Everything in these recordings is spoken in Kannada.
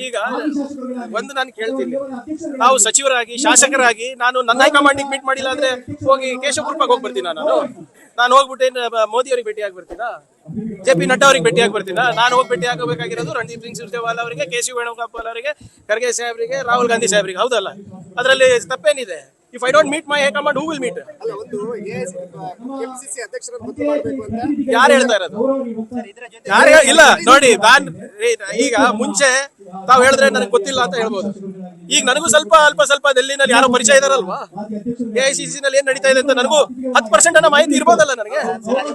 ಈಗ ಒಂದು ನಾನು ಕೇಳ್ತೀನಿ. ನಾವು ಸಚಿವರಾಗಿ ಶಾಸಕರಾಗಿ ನಾನು ನನ್ನ ಹೈಕಮಾಂಡಿಗೆ ಮೀಟ್ ಮಾಡಿಲ್ಲ ಅಂದ್ರೆ ಹೋಗಿ ಕೇಶವ ಕೃಪಾಗ್ ಹೋಗಿ ಬರ್ತೀನ ನಾನು ನಾನು ಹೋಗ್ಬಿಟ್ಟು ಮೋದಿ ಅವ್ರಿಗೆ ಭೇಟಿ ಆಗಿ ಬರ್ತೀನಾ ಜೆ ಪಿ ನಡ್ಡಾ ಅವ್ರಿಗೆ ಭೇಟಿ ಆಗಿ ಬರ್ತೀನಾ ನಾನು ಹೋಗಿ ಭೇಟಿ ಆಗಬೇಕಾಗಿರೋದು ರಣದೀಪ್ ಸಿಂಗ್ ಸುರ್ಜೇವಾಲಾ ಅವರಿಗೆ ಕೆ ಸಿ ವೇಣುಗೋಪಾಲ್ ಅವರಿಗೆ ಖರ್ಗೆ ಸಾಹೇಬ್ರಿಗೆ ರಾಹುಲ್ ಗಾಂಧಿ ಸಾಹೇಬ್ರಿಗೆ. ಹೌದಲ್ಲ? ಅದರಲ್ಲಿ ತಪ್ಪೇನಿದೆ? If I don't meet my high command who will meet ಅಲ್ಲ ಒಂದು ಕೆಪಿಸಿಸಿ ಅಧ್ಯಕ್ಷರನ್ನು ಬದಲು ಮಾಡಬೇಕು ಅಂತ. ಯಾರು ಹೇಳ್ತಾ ಇರೋದು? ಯಾರು ಇಲ್ಲ ನೋಡಿ ನಾನ್ ಈಗ ಮುಂಚೆ ತಾವ್ ಹೇಳಿದ್ರೆ ನನಗೆ ಗೊತ್ತಿಲ್ಲ ಅಂತ ಹೇಳ್ಬೋದು. ಈಗ ನನಗೂ ಸ್ವಲ್ಪ ಅಲ್ಪ ಸ್ವಲ್ಪ ಡೆಲ್ಲಿನಲ್ಲಿ ಯಾರೋ ಪರಿಚಯ ಇದಾರಲ್ವಾ? ಎ ಐ ಸಿ ಸಿ ನಲ್ಲಿ ಏನ್ ನಡೀತಾ ಇದೆ ಅಂತ ನನಗೂ ಹತ್ ಪರ್ಸೆಂಟ್ ಅನ್ನ ಮಾಹಿತಿ ಇರ್ಬೋದಲ್ಲ ನನಗೆ?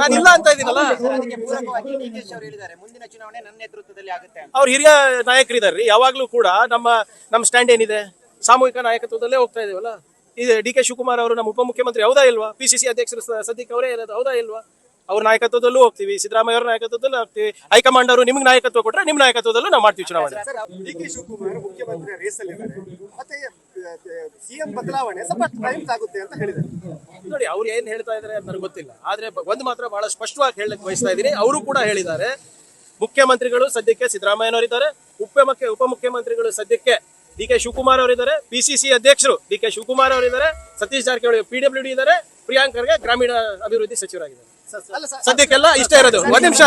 ನಾನು ಇಲ್ಲ ಅಂತ ಇದೀನಲ್ಲ ಅವ್ರ ಪೂರಕವಾಗಿ ಡಿ ಅವರು ಹೇಳಿದ್ದಾರೆ. ಮುಂದಿನ ಚುನಾವಣೆ ನನ್ನ ನೇತೃತ್ವದಲ್ಲಿ ಆಗುತ್ತೆ ಅಂತ. ಅವ್ರು ಹಿರಿಯ ನಾಯಕರಿದ್ದಾರೆ ಯಾವಾಗ್ಲೂ ಕೂಡ ನಮ್ಮ ನಮ್ಮ ಸ್ಟ್ಯಾಂಡ್ ಏನಿದೆ? ಸಾಮೂಹಿಕ ನಾಯಕತ್ವದಲ್ಲೇ ಹೋಗ್ತಾ ಇದೀವಲ್ಲ? ಇದೆ ಡಿ ಕೆ ಶಿವಕುಮಾರ್ ಅವರು ನಮ್ಮ ಉಪಮುಖ್ಯಮಂತ್ರಿ ಹೌದಾ ಇಲ್ವಾ? ಪಿ ಸಿ ಸಿ ಅಧ್ಯಕ್ಷರು ಸದ್ಯಕ್ಕೆ ಅವರೇ ಇರೋದು ಹೌದಾ ಇಲ್ವಾ? ಅವ್ರ ನಾಯಕತ್ವದಲ್ಲೂ ಹೋಗ್ತೀವಿ ಸಿದ್ದರಾಮಯ್ಯ ಅವರ ನಾಯಕತ್ವದಲ್ಲೂ ಹೋಗ್ತೀವಿ. ಹೈಕಮಾಂಡ್ ಅವರು ನಿಮ್ಗೆ ನಾಯಕತ್ವ ಕೊಟ್ರೆ ನಿಮ್ ನಾಯಕತ್ವದಲ್ಲೂ ನಾವು ಮಾಡ್ತೀವಿ ಚುನಾವಣೆ. ಡಿ ಕೆ ಶಿವಕುಮಾರ್ ಮುಖ್ಯಮಂತ್ರಿ ರೇಸ್ ಅಲ್ಲಿ ಇದ್ದಾರೆ ಮತ್ತೆ ಸಿಎಂ ಬದಲಾವಣೆ ಸ್ವಲ್ಪ ಟೈಮ್ ಆಗುತ್ತೆ ಅಂತ ಹೇಳಿದ್ದಾರೆ. ನೋಡಿ ಅವ್ರು ಏನ್ ಹೇಳ್ತಾ ಇದಾರೆ ಅಂತ ನನಗೆ ಗೊತ್ತಿಲ್ಲ. ಆದ್ರೆ ಒಂದು ಮಾತ್ರ ಬಹಳ ಸ್ಪಷ್ಟವಾಗಿ ಹೇಳಕ್ ಬಯಸ್ತಾ ಇದ್ದೀನಿ ಅವರು ಕೂಡ ಹೇಳಿದ್ದಾರೆ ಮುಖ್ಯಮಂತ್ರಿಗಳು ಸದ್ಯಕ್ಕೆ ಸಿದ್ದರಾಮಯ್ಯನವರಿದ್ದಾರೆ ಉಪಮುಖ್ಯ ಉಪಮುಖ್ಯಮಂತ್ರಿಗಳು ಸದ್ಯಕ್ಕೆ ಡಿ ಕೆ ಶಿವಕುಮಾರ್ ಅವರಿದ್ದಾರೆ. ಪಿ ಸಿ ಸಿ ಅಧ್ಯಕ್ಷರು ಡಿ ಕೆ ಶಿವಕುಮಾರ್ ಅವರಿದ್ದಾರೆ. Satish Jarkiholi P W D ಇದ್ದಾರೆ. ಪ್ರಿಯಾಂಕರ್ಗೆ ಗ್ರಾಮೀಣ ಅಭಿವೃದ್ಧಿ ಸಚಿವರಾಗಿದ್ದಾರೆ. ಸದ್ಯಕ್ಕೆಲ್ಲ ಇಷ್ಟೇ ಇರೋದು. ಒಂದ್ ನಿಮಿಷ.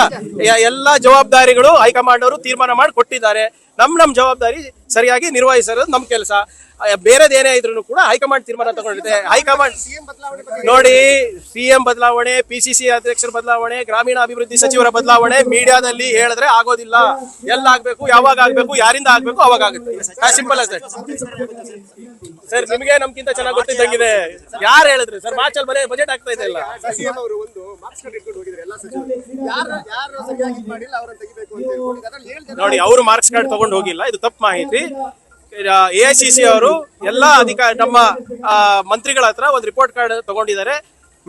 ಎಲ್ಲಾ ಜವಾಬ್ದಾರಿಗಳು ಹೈಕಮಾಂಡ್ ಅವರು ತೀರ್ಮಾನ ಮಾಡಿ ಕೊಟ್ಟಿದ್ದಾರೆ. ನಮ್ ನಮ್ ಜವಾಬ್ದಾರಿ ಸರಿಯಾಗಿ ನಿರ್ವಹಿಸಿರೋದು ನಮ್ ಕೆಲಸ. ಬೇರೆದೇನೇ ಇದ್ರು ಕೂಡ ಹೈಕಮಾಂಡ್ ತೀರ್ಮಾನ ತಗೊಂಡಿದೆ. ಹೈಕಮಾಂಡ್ ನೋಡಿ ಸಿ ಎಂ ನೋಡಿ ಸಿಎಂ ಬದಲಾವಣೆ ಪಿಸಿಸಿ ಅಧ್ಯಕ್ಷರ ಬದಲಾವಣೆ ಗ್ರಾಮೀಣ ಅಭಿವೃದ್ಧಿ ಸಚಿವರ ಬದಲಾವಣೆ ಮೀಡಿಯಾದಲ್ಲಿ ಹೇಳಿದ್ರೆ ಆಗೋದಿಲ್ಲ. ಎಲ್ಲ ಆಗ್ಬೇಕು ಯಾವಾಗ ಆಗ್ಬೇಕು ಯಾರಿಂದ ಆಗ್ಬೇಕು ಅವಾಗ ಆಗುತ್ತೆ. ಸಿಂಪಲ್ ಆಸ್ ಸರ್ ನಿಮಗೆ ನಮ್ಗಿಂತ ಚೆನ್ನಾಗಿ ಗೊತ್ತಿದ್ದಂಗಿದೆ. ಯಾರು ಹೇಳಿದ್ರು? ಸರ್ ಮಾರ್ಚ್ ಅಲ್ಲಿ. ಬರೀ ಬಜೆಟ್ ಆಗ್ತಾ ಇದೆ ಇಲ್ಲ ನೋಡಿ ಅವರು ಮಾರ್ಕ್ಸ್ ಕಾರ್ಡ್ ತಗೊಂಡು ಹೋಗಿಲ್ಲ. ಇದು ತಪ್ಪು ಮಾಹಿತಿ. ಎ ಐ ಅವರು ಎಲ್ಲ ಅಧಿಕಾರಿ ನಮ್ಮ ಮಂತ್ರಿಗಳ ಹತ್ರ ಒಂದು ರಿಪೋರ್ಟ್ ಕಾರ್ಡ್ ತಗೊಂಡಿದ್ದಾರೆ.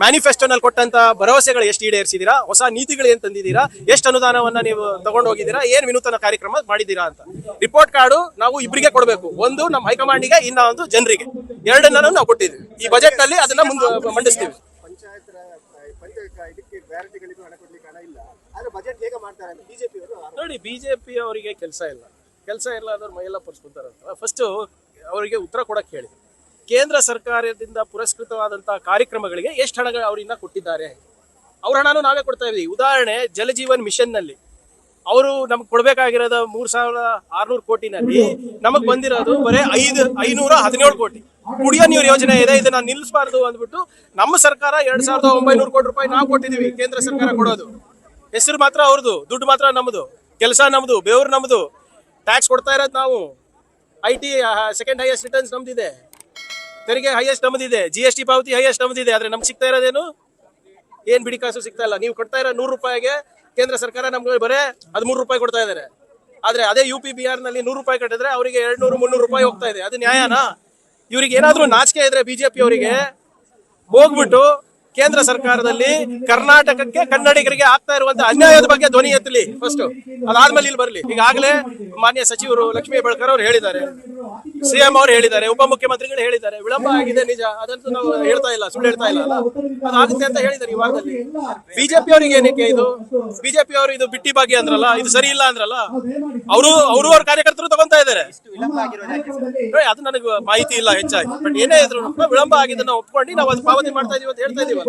ಮ್ಯಾನಿಫೆಸ್ಟೋನಲ್ಲಿ ಕೊಟ್ಟಂತ ಭರವಸೆಗಳು ಎಷ್ಟು ಈಡೇರಿಸಿದೀರಾ? ಹೊಸ ನೀತಿಗಳು ಏನ್ ತಂದಿದ್ದೀರಾ? ಎಷ್ಟು ಅನುದಾನವನ್ನ ನೀವು ತಗೊಂಡು ಹೋಗಿದ್ದೀರಾ ಏನ್ ವಿನೂತನ ಕಾರ್ಯಕ್ರಮ ಮಾಡಿದ್ದೀರಾ ಅಂತ. ರಿಪೋರ್ಟ್ ಕಾರ್ಡು ನಾವು ಇಬ್ಬರಿಗೆ ಕೊಡಬೇಕು. ಒಂದು ನಮ್ಮ ಹೈಕಮಾಂಡಿಗೆ ಇನ್ನ ಒಂದು ಜನರಿಗೆ. ಎರಡನ್ನೂ ನಾವು ಕೊಟ್ಟಿದ್ದೀವಿ. ಈ ಬಜೆಟ್ನಲ್ಲಿ ಅದನ್ನ ಮುಂದೆ ಮಂಡಿಸ್ತೀವಿ. ನೋಡಿ ಬಿಜೆಪಿ ಅವರಿಗೆ ಕೆಲಸ ಇಲ್ಲ. ಕೆಲಸ ಇಲ್ಲ ಅಂದ್ರೆ ಮೈಯೆಲ್ಲ ಪರ್ಸ್ಕೊಂತಾರಂತ ಫಸ್ಟ್ ಅವರಿಗೆ ಉತ್ತರ ಕೊಡಕ್ಕೆ ಹೇಳಿ. ಕೇಂದ್ರ ಸರ್ಕಾರದಿಂದ ಪುರಸ್ಕೃತವಾದಂತಹ ಕಾರ್ಯಕ್ರಮಗಳಿಗೆ ಎಷ್ಟು ಹಣಗಳು ಅವರಿಂದ ಕೊಟ್ಟಿದ್ದಾರೆ? ಅವ್ರ ಹಣನೂ ನಾವೇ ಕೊಡ್ತಾ ಇದ್ದೀವಿ. ಉದಾಹರಣೆ ಜಲಜೀವನ್ ಮಿಷನ್ನಲ್ಲಿ. ಅವರು ನಮ್ಗೆ ಕೊಡ್ಬೇಕಾಗಿರೋದು ಮೂರ್ ಸಾವಿರದ ಆರ್ನೂರು ಕೋಟಿನಲ್ಲಿ ನಮಗ್ ಬಂದಿರೋದು ಬರೀ ಐದು, ಐನೂರ ಹದಿನೇಳು ಕೋಟಿ. ಕುಡಿಯೋ ನೀರು ಯೋಜನೆ ಇದೆ, ಇದನ್ನ ನಿಲ್ಲಿಸಬಾರ್ದು ಅಂದ್ಬಿಟ್ಟು ನಮ್ಮ ಸರ್ಕಾರ ಎರಡ್ ಸಾವಿರದ ಒಂಬೈನೂರು ಕೋಟಿ ರೂಪಾಯಿ ನಾವು ಕೊಟ್ಟಿದೀವಿ ಕೇಂದ್ರ ಸರ್ಕಾರ ಕೊಡೋದು. ಹೆಸರು ಮಾತ್ರ ಅವ್ರದ್ದು ದುಡ್ಡು ಮಾತ್ರ ನಮ್ಮದು ಕೆಲಸ ನಮ್ಮದು ಬೇವ್ರು ನಮ್ದು. ಟ್ಯಾಕ್ಸ್ ಕೊಡ್ತಾ ಇರೋದು ನಾವು. I T second highest returns ನಮ್ದಿದೆ. ತೆರಿಗೆ ಹೈಯೆಸ್ಟ್ ನಮ್ದಿದೆ. ಜಿ ಎಸ್ ಟಿ ಪಾವತಿ ಹೈಯೆಸ್ಟ್ ನಮ್ದಿದೆ. ಆದ್ರೆ ನಮ್ಗೆ ಸಿಗ್ತಾ ಇರೋದೇನು? ಏನ್ ಬಿಡಿ ಕಾಸು ಸಿಗ್ತಾ ಇಲ್ಲ. ನೀವು ಕೊಡ್ತಾ ಇರೋ ನೂರು ರೂಪಾಯಿಗೆ ಕೇಂದ್ರ ಸರ್ಕಾರ ನಮ್ಗೆ ಬರೇ ಹದಿಮೂರು ರೂಪಾಯಿ ಕೊಡ್ತಾ ಇದ್ದಾರೆ ಆದ್ರೆ ಅದೇ ಯು ಪಿ ಬಿಹಾರ್ನಲ್ಲಿ ನೂರು ರೂಪಾಯಿ ಕಟ್ಟಿದ್ರೆ ಅವರಿಗೆ ಎರಡ್ ನೂರು ಮುನ್ನೂರು ರೂಪಾಯಿ ಹೋಗ್ತಾ ಇದೆ. ಅದು ನ್ಯಾಯನಾ? ಇವ್ರಿಗೆ ಏನಾದ್ರೂ ನಾಚಿಕೆ ಇದ್ರೆ ಬಿಜೆಪಿ ಅವರಿಗೆ ಹೋಗ್ಬಿಟ್ಟು ಕೇಂದ್ರ ಸರ್ಕಾರದಲ್ಲಿ ಕರ್ನಾಟಕಕ್ಕೆ ಕನ್ನಡಿಗರಿಗೆ ಆಗ್ತಾ ಇರುವಂತ ಅನ್ಯಾಯದ ಬಗ್ಗೆ ಧ್ವನಿ ಎತ್ತಲಿ ಫಸ್ಟ್ ಅದಾದ್ಮೇಲೆ ಇಲ್ಲಿ ಬರಲಿ. ಈಗಾಗಲೇ ಮಾನ್ಯ ಸಚಿವರು ಲಕ್ಷ್ಮೀ ಬೆಳಕರ್ ಅವರು ಹೇಳಿದ್ದಾರೆ. ಸಿಎಂ ಅವರು ಹೇಳಿದ್ದಾರೆ. ಉಪಮುಖ್ಯಮಂತ್ರಿಗಳು ಹೇಳಿದ್ದಾರೆ. ವಿಳಂಬ ಆಗಿದೆ, ನಿಜ. ಅದಂತೂ ನಾವು ಹೇಳ್ತಾ ಇಲ್ಲ, ಸುಳ್ಳು ಹೇಳ್ತಾ ಇಲ್ಲ ಅದಾಗುತ್ತೆ ಅಂತ ಹೇಳಿದ್ದಾರೆ ಈ ವಾರದಲ್ಲಿ. ಬಿಜೆಪಿ ಅವರಿಗೆ ಏನಕ್ಕೆ ಇದು? ಬಿಜೆಪಿ ಅವರು ಇದು ಬಿಟ್ಟಿ ಬಗ್ಗೆ ಅಂದ್ರಲ್ಲ, ಇದು ಸರಿ ಇಲ್ಲ ಅಂದ್ರಲ್ಲ, ಅವರು ಅವರು ಅವ್ರ ಕಾರ್ಯಕರ್ತರು ತಗೊಂತಾ ಇದಾರೆ ಅದು ನನಗೆ ಮಾಹಿತಿ ಇಲ್ಲ ಹೆಚ್ಚಾಗಿ. ಬಟ್ ಏನೇ ಇದ್ರು ವಿಳಂಬ ಆಗಿದ್ದನ್ನ ಒಪ್ಕೊಂಡು ನಾವು ಅದು ಪಾವತಿ ಮಾಡ್ತಾ ಇದೀವಿ ಅಂತ ಹೇಳ್ತಾ ಇದೀವಲ್ಲ.